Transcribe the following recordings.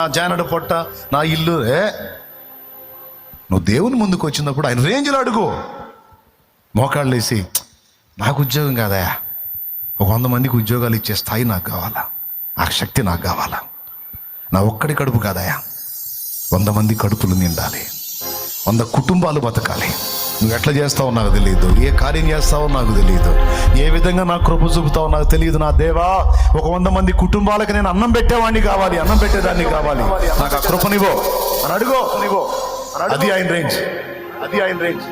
నా జానడు పొట్ట నా ఇల్లు ఏ? నువ్వు దేవుని ముందుకు వచ్చినప్పుడు ఆయన రేంజ్లో అడుగు. మోకాళ్ళు వేసి నాకు ఉద్యోగం కాదయా? ఒక వంద మందికి ఉద్యోగాలు ఇచ్చే స్థాయి నాకు కావాలా? ఆ శక్తి నాకు కావాలా? నా ఒక్కడి కడుపు కాదయా? వంద మంది కడుపులు నిండాలి. వంద కుటుంబాలు బతకాలి. నువ్వు ఎట్లా చేస్తావో నాకు తెలియదు ఏ కార్యం చేస్తావో నాకు తెలియదు ఏ విధంగా నా కృప చూపుతావో నాకు తెలియదు నా దేవా ఒక వంద మంది కుటుంబాలకు నేను అన్నం పెట్టేవాడిని కావాలి. అన్నం పెట్టేదాన్ని కావాలి. నాకు ఆ కృపనివో అని అడుగో. నివో అది ఆయన రేంజ్. అది ఆయన రేంజ్.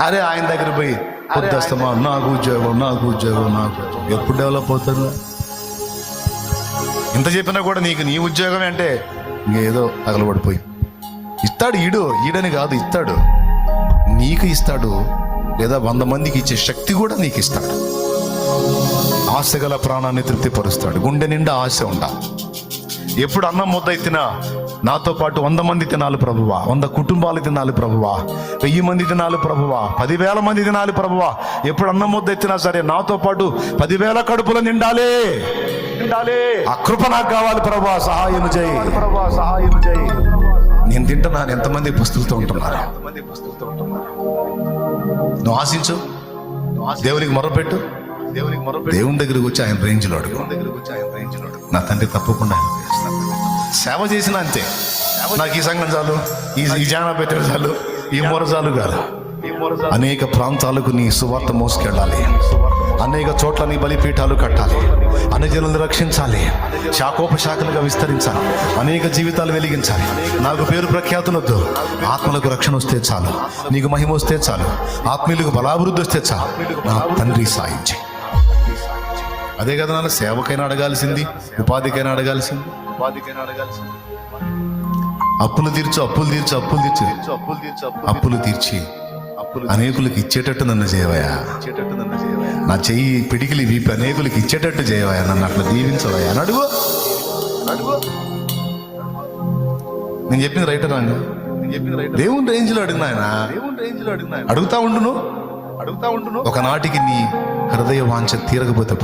అరే ఆయన దగ్గర పోయి పొద్దుస్తమా నాకు ఉద్యోగం నాకు ఉద్యోగం నాకు ఎప్పుడు డెవలప్ అవుతారు? ఇంత చెప్పినా కూడా నీకు నీ ఉద్యోగం అంటే ఇంకేదో తగలబడిపోయి. ఇస్తాడు ఈడు. ఈడని కాదు ఇస్తాడు. నీకు ఇస్తాడు లేదా వంద మందికి ఇచ్చే శక్తి కూడా నీకు ఇస్తాడు. ఆశ గల ప్రాణాన్ని తృప్తిపరుస్తాడు. గుండె నిండా ఆశ ఉండాలి. ఎప్పుడు అన్నం ముద్ద ఎత్తినా నాతో పాటు వంద మంది తినాలి ప్రభువా. వంద కుటుంబాలు తినాలి ప్రభువా. వెయ్యి మంది తినాలి ప్రభువా. పదివేల మంది తినాలి ప్రభువా. ఎప్పుడు అన్నం ముద్ద ఎత్తినా సరే నాతో పాటు పదివేల కడుపులు నిండాలి. నిండాలి. ఆ కృప నాకు కావాలి ప్రభువా. సహాయం చేయి. ప్రభువా. సహాయం చేయి. నేను తింటున్నాను ఎంతమంది పుస్తులతో ఉంటున్నారు? నువ్వు ఆశించు. దేవునికి మొరపెట్టు. దేవునికి మొరపెట్టు దేవుని దగ్గరికి వచ్చి ఆయన రేంజ్లో అడుగు. దగ్గరికి వచ్చి ఆయన రేంజ్లో అడుగు నా తండ్రి తప్పకుండా సేవ చేసిన అంతే. నాకు ఈ సంఘం చాలు ఈ ఈ జానా పెట్టడం చాలు ఈ మూర చాలు కాదు. అనేక ప్రాంతాలకు నీ సువార్త మోసుకెళ్ళాలి. అనేక చోట్ల నీ బలిపీఠాలు కట్టాలి. అనుజనులను రక్షించాలి. శాఖోపశాఖలుగా విస్తరించాలి. అనేక జీవితాలు వెలిగించాలి. నాకు పేరు ప్రఖ్యాతులొద్దు ఆత్మలకు రక్షణ వస్తే చాలు. నీకు మహిమ వస్తే చాలు. ఆత్మీయులకు బలాభివృద్ధి వస్తే చాలు. నా తండ్రి సాయించి. అదే కదా నాన్న సేవకైనా అడగాల్సింది ఉపాధికైనా అడగాల్సింది ఉపాధికైనా అడగాల్సింది. అప్పులు తీర్చు అప్పులు తీర్చు అప్పులు తీర్చు. అప్పులు తీర్చు అప్పులు తీర్చి. అనేకులకు ఇచ్చేటట్టు నన్ను చేయవయా నా చెయ్యి పిడికిలి వీపి అనేకులకు ఇచ్చేటట్టు చేయవయా నన్ను అట్లా దీవించవయా అని అడుగు అడుగు నేను చెప్పింది రైట్ రాంగ్ దేవుని రేంజ్లో అడిగిన ఆయన? అడుగుతా ఉండును. అడుగుతా ఉండును. ఒకనాటికి నీ హృదయ వాంఛ తీరకపోతే.